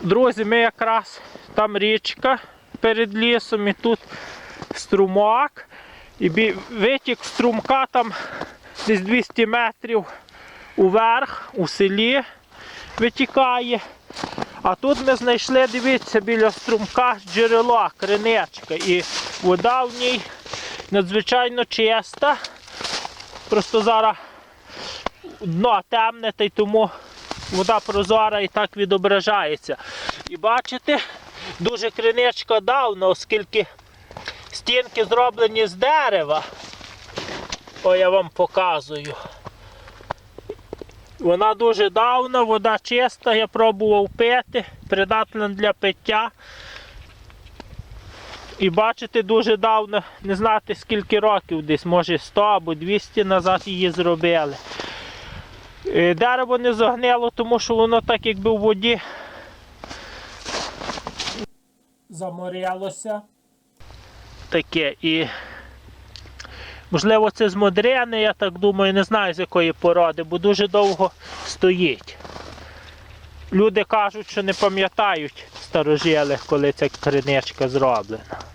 Друзі, ми якраз там річка перед лісом і тут струмок. І витік струмка там десь 200 метрів уверх, у селі витікає. А тут ми знайшли, дивіться, біля струмка джерело, криничка. І вода в ній надзвичайно чиста. Просто зараз дно темне, та й тому вода прозора і так відображається. І бачите, дуже криничка давна, оскільки стінки зроблені з дерева. О, я вам показую. Вона дуже давна, вода чиста, я пробував пити, придатна для пиття. І бачите, дуже давно, не знати скільки років, десь, може 100 або 200 назад її зробили. Е, Дерево не загнило, тому що воно так якби в воді заморялося. Таке і. Можливо, це з модрени, я так думаю, не знаю з якої породи, бо дуже довго стоїть. Люди кажуть, що не пам'ятають старожили, коли ця криничка зроблена.